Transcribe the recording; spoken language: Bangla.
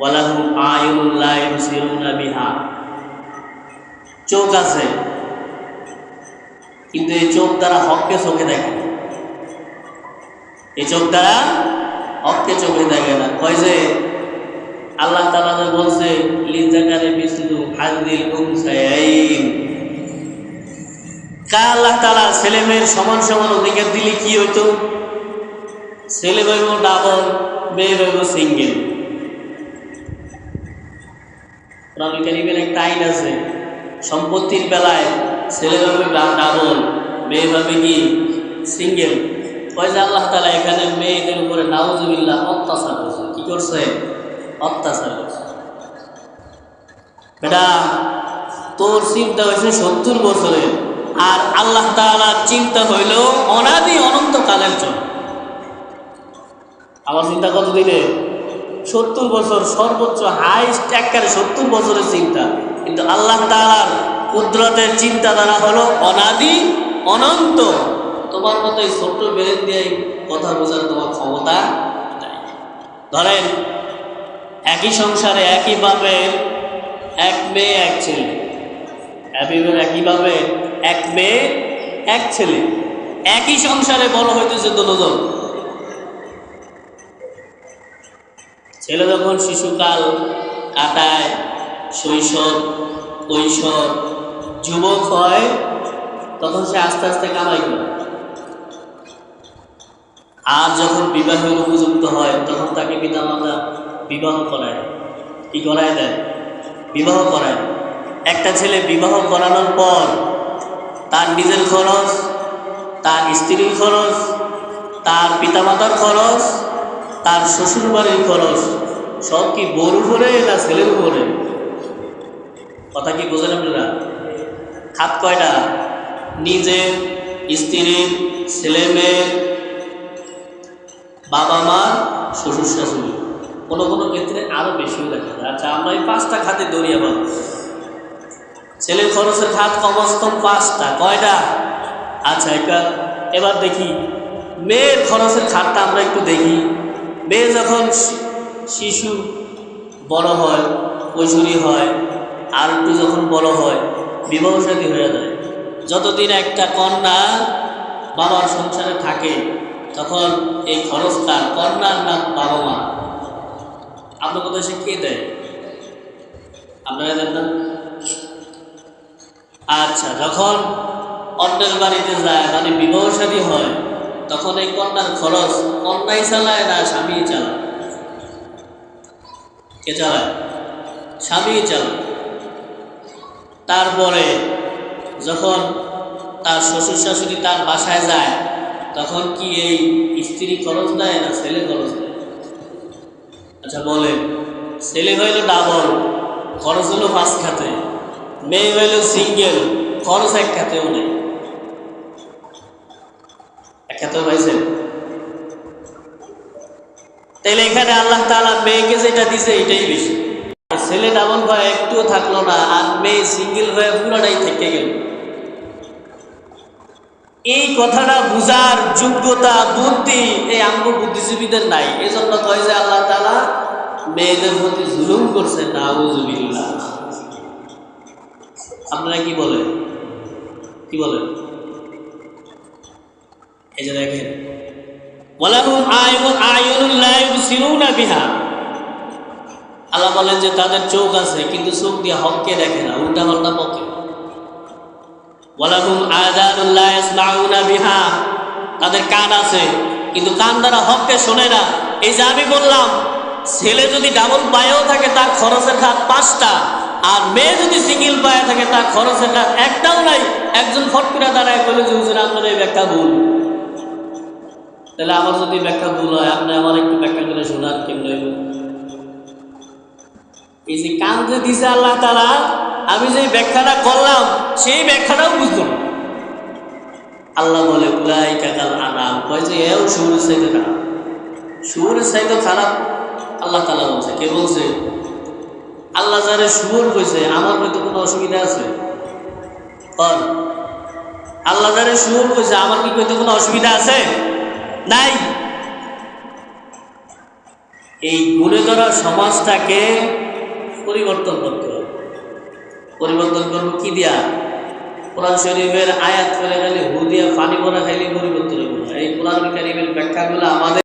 ওয়ালাহুম আয়ুল্লাহ ইউসিরুনা বিহা। চোখ আছে, কিন্তু এই চোখ দ্বারা হককে চোখে দেখে না। এই চোখ দ্বারা হককে চোখে দেখে না। কয় যে, আল্লাহ তালা যে বলছে, লিজাকারে বিষ্ণু হাজিল কা আল্লাহ তালা ছেলে মেয়ের সমান সমান অধিকার দিলে কি হইতো? ছেলে হইব ডাবল মেয়ে হইব সিঙ্গেল। কোরআন একটা আইন আছে, সম্পত্তির বেলায় ছেলে হবে ডাবল, মেয়ে হবে কি সিঙ্গেল। ওই যে আল্লাহ তালা এখানে মেয়েদের উপরে নাউজুবিল্লাহ অত্যাচার করছে। কি করছে? অত্যাচার করছে। বেটা, তোর চিন্তা হয়েছে সত্তর বছরের আর আল্লাহ তালার চিন্তা হইল অনাদি অনন্তকালের জন্য। আমার চিন্তা কত দিনে সত্তর বছর সর্বোচ্চ হাইস্ট একবারে সত্তর বছরের চিন্তা। কিন্তু আল্লাহ তালার কুদরতের চিন্তাধারা হলো অনাদি, অনন্ত। তোমার মতো এই ছোট্ট বেরেন দিয়ে কথা বোঝার তোমার ক্ষমতা ধরেন, একই সংসারে একই একইভাবে এক মেয়ে, এক ছেলে। একইভাবে একইভাবে এক মেয়ে, এক ছেলে। একই সংসারে বড় হইতেছে দুজন। ছেলে যখন শিশুকাল কাটায়, শৈশব, কৈশোর, যুবক হয়, তখন সে আস্তে আস্তে কামাই করে। আর যখন বিবাহের উপযুক্ত হয়, তখন তাকে পিতামাতা বিবাহ করায়। কি করায় দেয় বিবাহ করায়। একটা ছেলে বিবাহ করানোর পর তার নিজের খরচ, তার স্ত্রীর খরচ, তার পিতামাতার খরচ তার শ্বশুর বাড়ির খরচ সব কি বউর উপরে না ছেলের উপরে? কথা কি বোঝেন আপনারা? খাত কয়টা? নিজের, স্ত্রীর, ছেলে মেয়ের, বাবা মা শ্বশুর শাশুড়ি কোনো কোনো ক্ষেত্রে আরও বেশিও দেখা যায়। আচ্ছা আমরা এই পাঁচটা খাতে দৌড়িয়ে পাবো ছেলের খরচের খাত কমস কম পাঁচটা, কয়টা? আচ্ছা এবার এবার দেখি। মেয়ের খরচের খাতটা আমরা একটু দেখি। মেয়ে যখন শিশু বড় হয়, কৈশোরী হয়, আর একটু যখন বড় হয় বিবাহ সাথী হয়ে যায়। যতদিন একটা কন্যা বাবার সংসারে থাকে, তখন এই খরচটা কন্যার নাম বাবা মা আপনার কোথায় সে কে দেয়? আপনারা দেন না? আচ্ছা যখন অন্যের বাড়িতে যায় মানে বিবাহ সাদী হয় তখন এই কন্যার খরচ? কন্যাই চালায় না স্বামী চালায়। কে চালায়? স্বামী চালায়। তারপরে যখন তার শ্বশুর শাশুড়ি তার বাসায় যায়, তখন কি এই স্ত্রী খরচ দেয় না ছেলে খরচ দেয়? আচ্ছা বলেন। ছেলে হইল ডাবল খরচ হলো পাঁচ খাতে। মেয়ে হইল সিঙ্গেল খরচ এক খাতেও নেই। খাতেও পাইছেন এখানে আল্লাহ তাআলা মেয়েকে যেটা দিছে এটাই বেশি। ছেলে ডাবল একটুও থাকল না, আর মেয়ে সিঙ্গেল হয়ে পুরোটাই থেকে গেল। এই কথাটা বুঝার যোগ্যতা, বুদ্ধি এই আঙ্গ বুদ্ধিজীবীদের নাই। এই জন্য কয় যে আল্লাহ তালা মেয়েদের প্রতি জুলুম করছেন না আপনারা কি বলেন? কি বলেন? এই যে দেখেন আল্লাহ বলেন যে তাদের চোখ আছে, কিন্তু চোখ দিয়ে হককে দেখে না, উল্টা পাল্টা পকে ওয়ালাহুম আযানুল্লাহ ইয়াসমাউনা বিহা। তাদের কান আছে, কিন্তু কান দ্বারা হককে শোনে না। এই যে আমি বললাম, ছেলে যদি ডাবল পায়েও থাকে, তার খরচের খাত পাঁচটা, আর মেয়ে যদি সিঙ্গেল পায়ে থাকে, তার খরচের খাত একটাও নাই। একজন ফট করে দাঁড়ায় বলে যে, হুজুর, আপনার এই ব্যাখ্যা ভুল। তাহলে আমার যদি ব্যাখ্যা ভুল হয়, আপনি আমার একটু ব্যাখ্যা করে শোনার কেমন এই যে কান যে দিছে আল্লাহ তালা আমি যে ব্যাখ্যাটা করলাম, সেই ব্যাখ্যাটাও বুঝতো আল্লাহ বলে উলাই কাকাল আনাম। কয় যে, এও সুরের সাইতে খারাপ। সুরের সাইতে খারাপ আল্লাহ তালা বলছে। কে বলছে? আল্লাহ যারে সুর কইছে, আমার হয়তো কোনো অসুবিধা আছে? কর। আল্লাহ যারে সুর কইছে, আমার কি কইতে কোনো অসুবিধা আছে? নাই। এই গুণে ধরা সমাজটাকে পরিবর্তন করতে হবে। পরিবর্তন করব কি দিয়া? কোরআন শরীফের আয়াত ফেলে গেলে হু দিয়া পানি ভরা খাইলে পরিবর্তন হবে। এই কোরআন কারিমের ব্যাখ্যাগুলো আমাদের